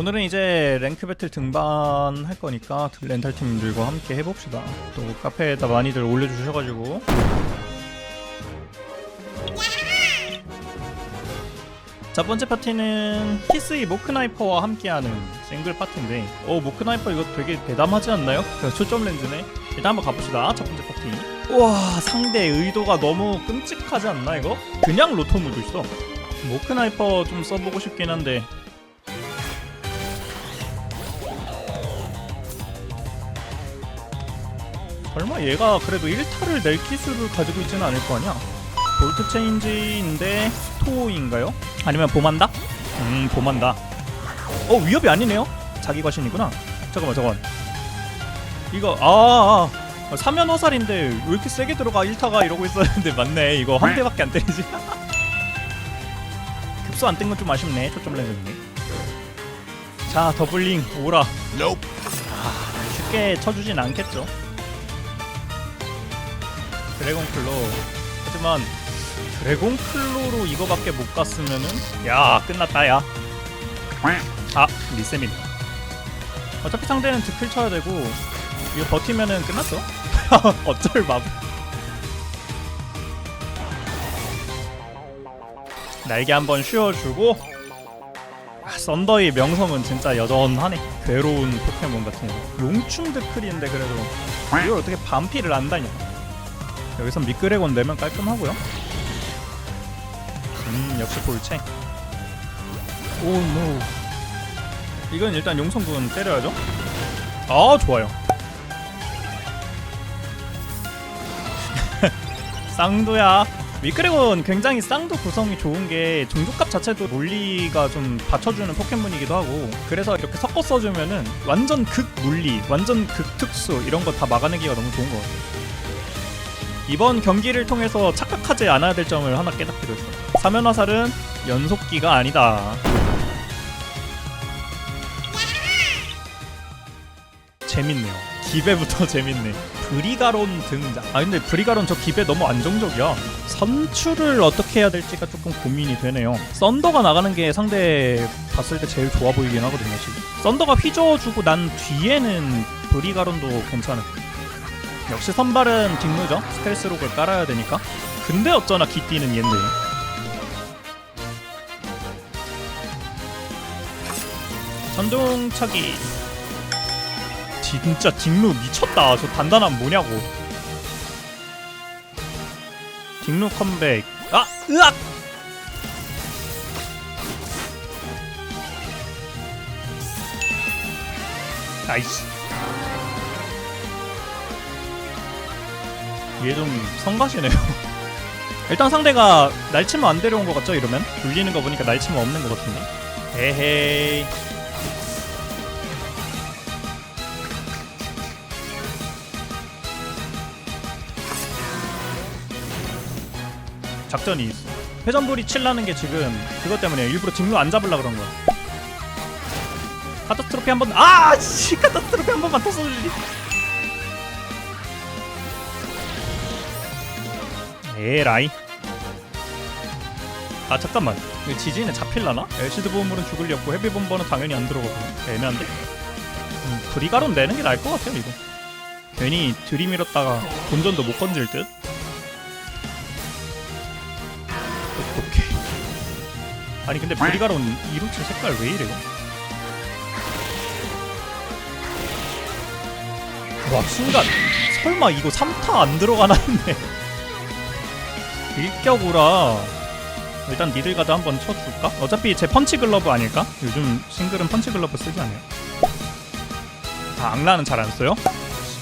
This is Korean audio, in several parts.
오늘은 이제 랭크 배틀 등반 할 거니까 렌탈 팀들과 함께 해봅시다. 또 카페에다 많이들 올려주셔가지고. 첫 번째 파티는 키스이 모크나이퍼와 함께하는 싱글 파티인데 어 모크나이퍼 이거 되게 대담하지 않나요? 그 초점 렌즈네 일단 한번 가봅시다 첫 번째 파티 와 상대 의도가 너무 끔찍하지 않나 이거? 그냥 로토무도 있어 모크나이퍼 좀 써보고 싶긴 한데 설마 얘가 그래도 1타를 낼 기술을 가지고 있지는 않을 거 아니야? 볼트 체인지인데 스토인가요? 아니면 봄한다? 음 봄한다. 어 위협이 아니네요? 자기 과신이구나. 잠깐만 잠깐만. 이거 아, 아 사면 화살인데 왜 이렇게 세게 들어가? 1타가 이러고 있었는데 맞네. 이거 한 대밖에 안 때리지. 급소 안뗀건좀 아쉽네. 초점 렌즈님 자 더블링. 오라. 아 쉽게 쳐주진 않겠죠 드래곤 클로. 하지만 드래곤 클로로 이거밖에 못 갔으면은 야 끝났다 야 아 리셈이네. 어차피 상대는 드클 쳐야 되고 이거 버티면은 끝났어. 어쩔 맘. 날개 한번 씌워주고 아, 썬더의 명성은 진짜 여전하네. 괴로운 포켓몬 같은 거. 용충 드클인데 그래도 이걸 어떻게 반피를 안 다냐 여기선 미끄레곤 내면 깔끔하고요. 음 역시 볼체. 오노 이건 일단 용성군 때려야죠. 아 좋아요. 쌍도야. 미끄레곤 굉장히 쌍도 구성이 좋은 게 종족값 자체도 논리가 좀 받쳐주는 포켓몬이기도 하고 그래서 이렇게 섞어 써주면은 완전 극 물리 완전 극 특수 이런 거 다 막아내기가 너무 좋은 것 같아요 이번 경기를 통해서 착각하지 않아야 될 점을 하나 깨닫기로 했어. 사면 화살은 연속기가 아니다. 재밌네요. 기배부터 재밌네. 브리가론 등장. 아 근데 브리가론 저 기배 너무 안정적이야. 선출을 어떻게 해야 될지가 조금 고민이 되네요. 썬더가 나가는 게 상대 봤을 때 제일 좋아 보이긴 하거든요 지금. 썬더가 휘저어주고 난 뒤에는 브리가론도 괜찮을 역시 선발은 뒷무죠. 스텔스 록을 깔아야 되니까. 근데 어쩌나 기띠는 얘인데 전동차기. 진짜 딩루 미쳤다. 저 단단함 뭐냐고. 딩루 컴백. 아! 으악! 아이 씨얘좀 성가시네요. 일단 상대가 날치면 안 데려온 것 같죠? 이러면 돌리는 거 보니까 날치면 없는 것 같은데. 에헤이. 작전이 있어. 회전불이 칠라는 게 지금 그것 때문에 일부러 직루 안 잡으려 그런 거야. 카타스트로피 한 번, 아, 씨, 카타스트로피 한 번만 더 써주지. 에라이 아 잠깐만 이거 지진에 잡힐라나? 엘시드 보험물은 죽을 리 없고 헤비 bomber는 당연히 안 들어가고 애매한데? 음, 브리가론 내는 게 나을 것 같아요 이거 괜히 들이밀었다가 본전도 못 건질 듯? 오케이 아니 근데 브리가론 이루치 색깔 왜 이래요? 와 순간 설마 이거 3타 안 들어가나 했네 일격우라. 일단 니들 가드 한번 쳐줄까? 어차피 제 펀치 글러브 아닐까? 요즘 싱글은 펀치 글러브 쓰지 않아요. 아 악라는 잘 안 써요?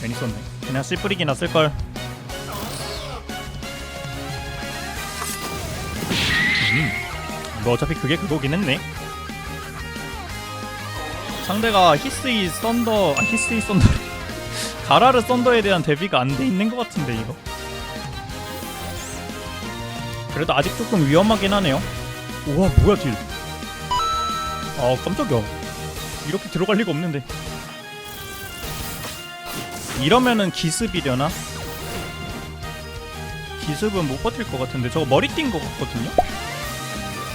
괜히 썼네. 그냥 씨 뿌리기나 쓸걸. 음 이거 어차피 그게 그거긴 했네. 상대가 히스이 썬더 아 히스이 썬더 가라르 썬더에 대한 대비가 안 돼 있는 것 같은데 이거 그래도 아직 조금 위험하긴 하네요. 우와 뭐야 딜. 아 깜짝이야. 이렇게 들어갈 리가 없는데. 이러면은 기습이려나? 기습은 못 버틸 것 같은데 저거 머리 띈 것 같거든요?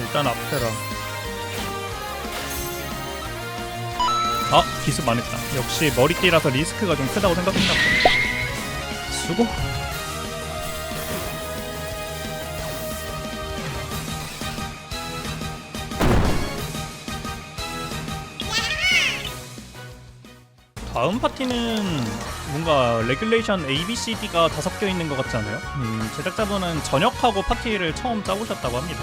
일단 앞에라 아 기습 안 했다 역시 머리띠라서 리스크가 좀 크다고 생각했나 보다 수고 다음 파티는 뭔가 레귤레이션 ABCD가 다 섞여 있는 것 같지 않아요? 음, 제작자분은 전역하고 파티를 처음 짜보셨다고 합니다.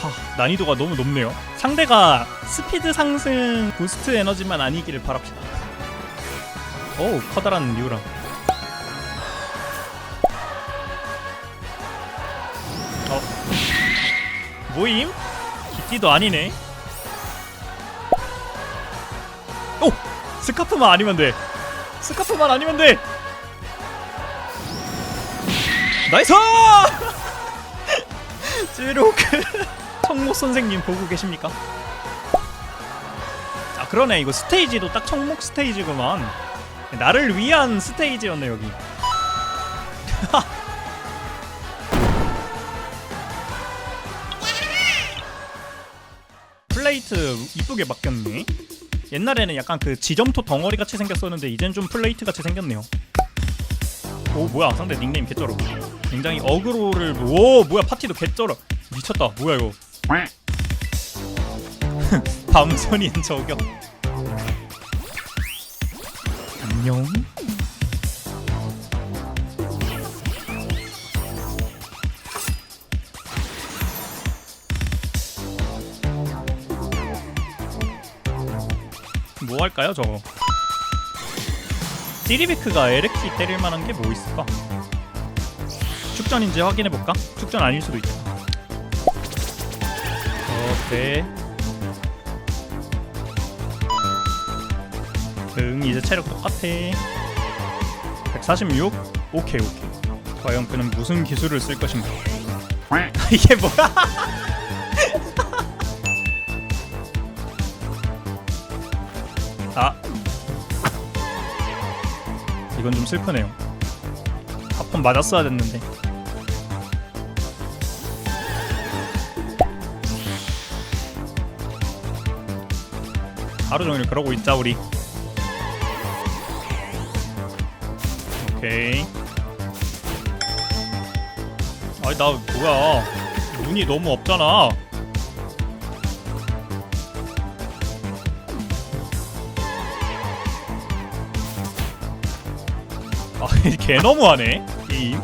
하, 난이도가 너무 높네요. 상대가 스피드 상승 부스트 에너지만 아니기를 바랍시다. 어우, 커다란 리우랑. 어. 모임? 기띠도 아니네. 스카프만 아니면 돼. 스카프만 아니면 돼. 나이스! 찌로크 청목 선생님 보고 계십니까? 아 그러네 이거 스테이지도 딱 청목 스테이지구만. 나를 위한 스테이지였네 여기. 플레이트 이쁘게 바뀌었네. 옛날에는 약간 그 지점토 덩어리 같이 생겼었는데 이젠 좀 플레이트 같이 생겼네요. 오 뭐야 상대 닉네임 개쩔어. 굉장히 어그로를 오 뭐야 파티도 개쩔어. 미쳤다 뭐야 이거. 밤선인 저격. 안녕. 할까요 저거? 디리비크가 에레키 때릴 만한 게 뭐 있을까? 축전인지 확인해 볼까? 축전 아닐 수도 있잖아. 오케이. 응 이제 체력 똑같아. 146. 오케이 오케이. 과연 그는 무슨 기술을 쓸 것인가? 이게 뭐야? 이건 좀 슬프네요. 합헌 맞았어야 됐는데. 하루 종일 그러고 있자 우리. 오케이. 아니 나 뭐야. 눈이 너무 없잖아 아, 개 너무하네. 게임.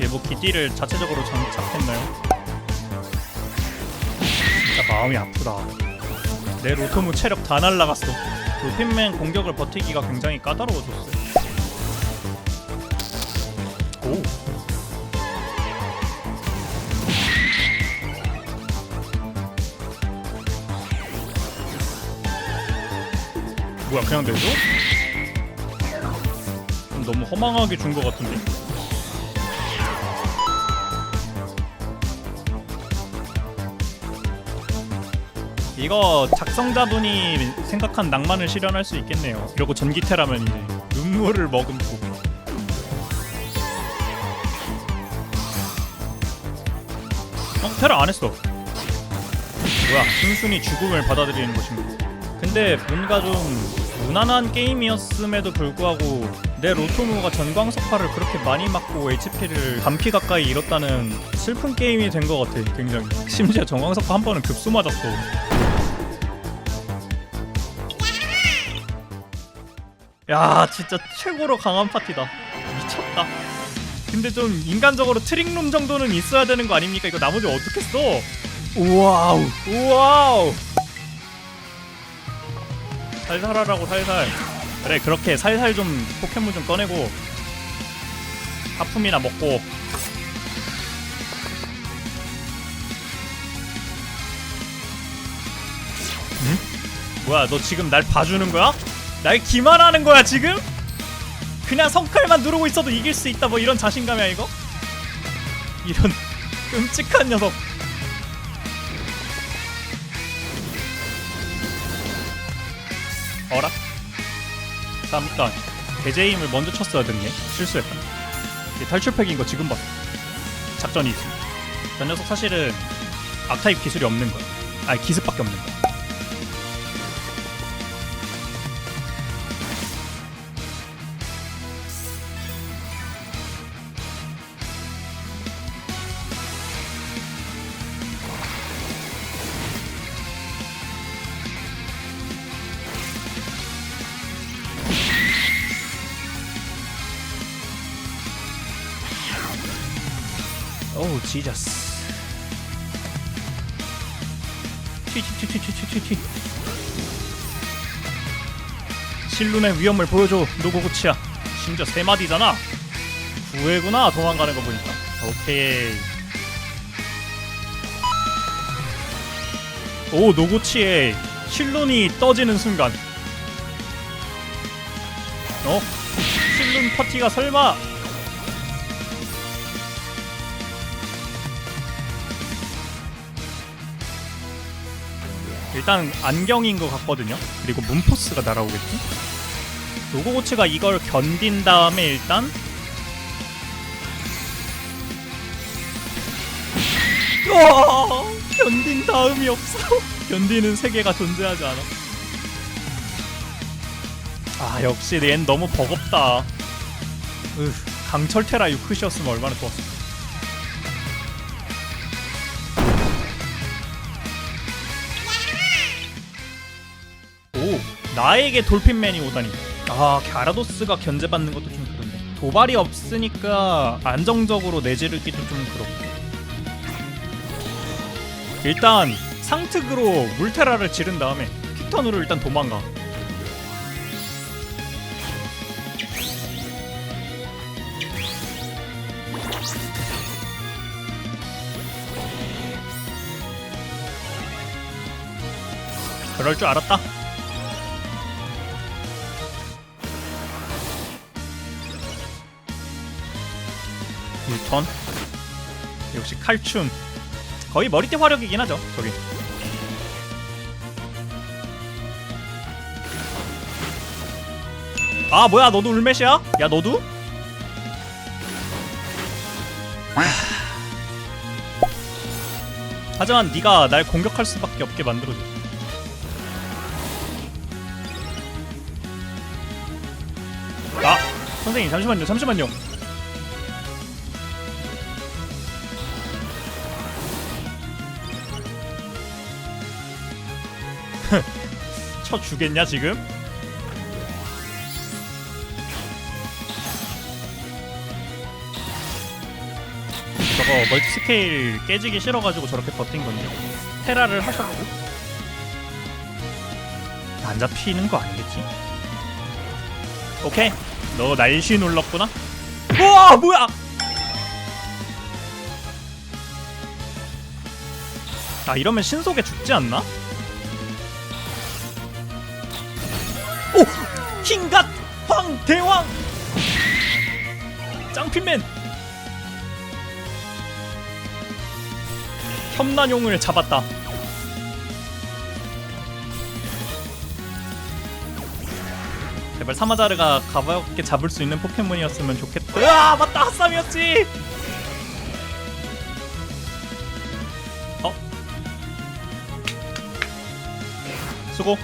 얘뭐 기띠를 자체적으로 장착했나요? 진짜 마음이 아프다. 내 로토무 체력 다 날라갔어. 루핀맨 공격을 버티기가 굉장히 까다로워졌어요. 뭐야 그냥 내줘? 좀 너무 허망하게 준 것 같은데 이거 작성자분이 생각한 낭만을 실현할 수 있겠네요 이러고 전기태라면 이제 눈물을 머금고 어? 테라 안 했어 뭐야 순순히 죽음을 받아들이는 것인가 근데 뭔가 좀 무난한 게임이었음에도 불구하고 내 로토무가 전광석파를 그렇게 많이 맞고 HP를 반피 가까이 잃었다는 슬픈 게임이 된 것 같아 굉장히. 심지어 전광석파 한 번은 급수 맞았어 야 진짜 최고로 강한 파티다. 미쳤다. 근데 좀 인간적으로 트릭룸 정도는 있어야 되는 거 아닙니까? 이거 나머지 어떻게 써? 우와우 우와우 살살하라고 살살 그래 그렇게 살살 좀 포켓몬 좀 꺼내고 하품이나 먹고 응? 뭐야 너 지금 날 봐주는 거야? 날 기만하는 거야 지금? 그냥 성칼만 누르고 있어도 이길 수 있다 뭐 이런 자신감이야 이거? 이런 끔찍한 녀석 어라? 잠깐 대제임을 먼저 쳤어야 됐네 실수했다 탈출팩인 거 지금 봤어 작전이 있어 저 녀석 사실은 악타입 기술이 없는 거야. 아니 기습밖에 없는 거야. 지저스. 튀튀튀튀튀튀튀 실눈의 위험을 보여줘 노고구치야. 심지어 세 마디잖아. 구애구나 도망가는 거 보니까. 오케이. 오 노고치의 실눈이 떠지는 순간. 어? 실눈 파티가 설마 일단 안경인 것 같거든요. 그리고 문포스가 날아오겠지. 로고고치가 이걸 견딘 다음에 일단 우와! 견딘 다음이 없어. 견디는 세계가 존재하지 않아. 아 역시 얜 너무 버겁다. 으, 강철 테라 유크시였으면 얼마나 좋았어. 오 나에게 돌핀맨이 오다니. 아 갸라도스가 견제받는 것도 좀 그런데 도발이 없으니까 안정적으로 내지르기도 좀 그렇고. 일단 상특으로 물테라를 지른 다음에 픽턴으로 일단 도망가. 그럴 줄 알았다 유턴. 역시 칼춤. 거의 머리띠 화력이긴 하죠 저기 아 뭐야 너도 울메시야? 야 너도? 하지만 네가 날 공격할 수밖에 없게 만들어줘. 아 선생님 잠시만요 잠시만요 쳐 주겠냐 지금? 저거 멀티 스케일 깨지기 싫어가지고 저렇게 버틴 건데 테라를 하셨고 안 잡히는 거 아니겠지? 오케이 너 날씨 눌렀구나 우와 뭐야 아 이러면 신속에 죽지 않나? 오! 킹갓 황대왕! 짱핀맨! 혐난용을 잡았다. 제발 사마자르가 가볍게 잡을 수 있는 포켓몬이었으면 좋겠다. 으아 맞다 핫삼이었지. 어? 수고.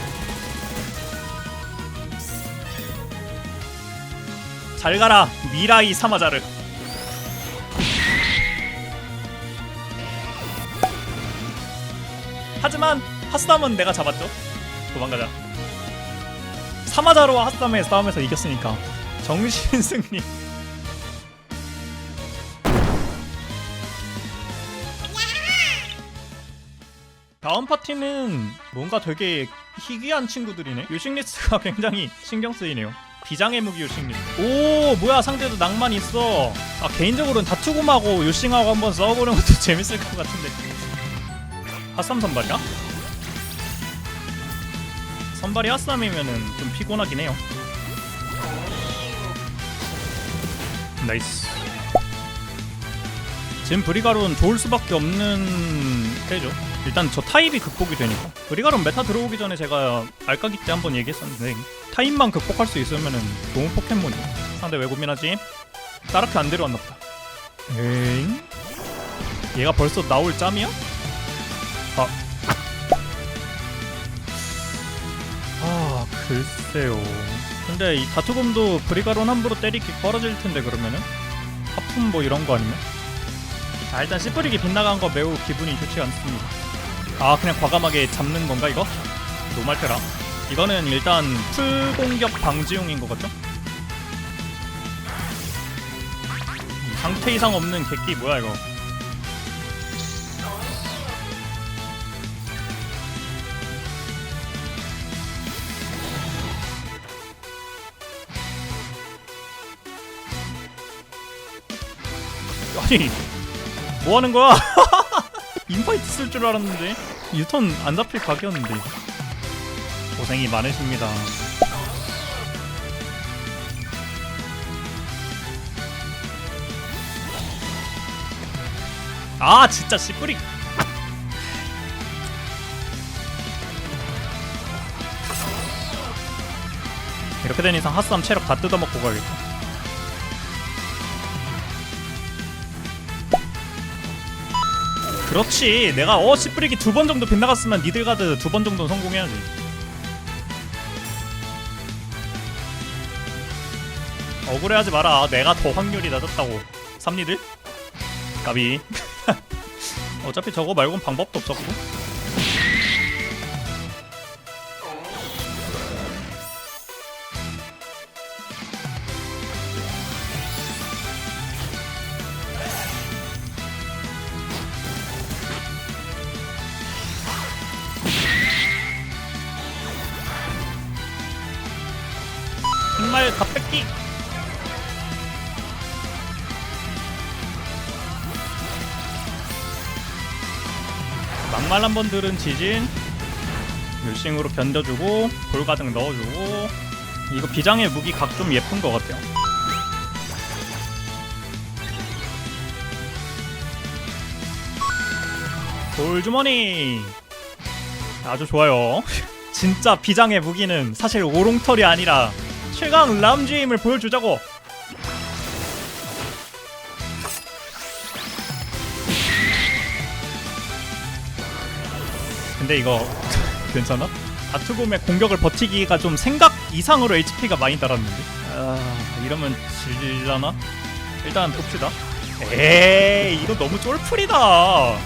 잘 가라 미라이 사마자르. 하지만 핫삼은 내가 잡았죠. 도망가자. 사마자루와 핫삼의 싸움에서 이겼으니까 정신 승리. 다음 파티는 뭔가 되게 희귀한 친구들이네. 요식리스가 굉장히 신경 쓰이네요. 비장의 무기 요식리. 오 뭐야 상대도 낭만 있어. 아 개인적으로는 다투곰하고 요싱하고 한번 싸워보는 것도 재밌을 것 같은데. 핫삼 선발이야? 선발이 핫삼이면은 좀 피곤하긴 해요. 나이스. 지금 브리가론 좋을 수밖에 없는 패죠. 일단 저 타입이 극복이 되니까. 브리가론 메타 들어오기 전에 제가 알까기 때 한번 얘기했었는데 타입만 극복할 수 있으면은 좋은 포켓몬이. 상대 왜 고민하지? 따라크 안 데려왔나 보다. 에잉? 얘가 벌써 나올 짬이야? 아. 아, 글쎄요. 근데 이 다투곰도 브리가론 함부로 때리기 떨어질 텐데 그러면은 하품 뭐 이런 거 아니면? 아 일단 씨뿌리기 빗나간 거 매우 기분이 좋지 않습니다. 아 그냥 과감하게 잡는 건가 이거? 노말테라. 이거는 일단 풀 공격 방지용인 것 같죠? 이 상태 이상 없는 객기 뭐야 이거? 아니 뭐 하는 거야? 인파이트 쓸 줄 알았는데 유턴 안 잡힐 각이었는데 고생이 많으십니다. 아 진짜 씨뿌리 이렇게 된 이상 핫삼 체력 다 뜯어먹고 가야겠다. 그렇지 내가 어 씨뿌리기 두 번 정도 빗나갔으면 니들가드 두 번 정도는 성공해야지 억울해하지 마라. 내가 더 확률이 낮았다고. 삽니들? 까비. 어차피 저거 말곤 방법도 없었고 정말 다 뺏기 막말 한 번 들은 지진. 율싱으로 견뎌주고 볼가득 넣어주고. 이거 비장의 무기 각 좀 예쁜 것 같아요. 돌주머니. 아주 좋아요. 진짜 비장의 무기는 사실 오롱털이 아니라 최강 람쥐의 힘을 보여주자고 근데 이거 괜찮아? 다투곰의 공격을 버티기가 좀 생각 이상으로 HP가 많이 달았는데. 아 이러면 질라나? 일단 봅시다. 에이 이거 너무 쫄풀이다.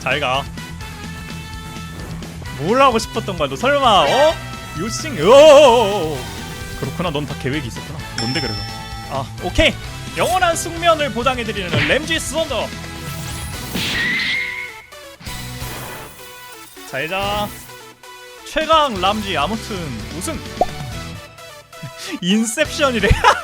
잘가. 뭘 하고 싶었던 거야 너 설마 어? 요싱 오 그렇구나. 넌 다 계획이 있었구나. 뭔데 그래서? 아 오케이 영원한 숙면을 보장해드리는 램지 스원더. 잘자 최강 람지 아무튼 우승. 인셉션이래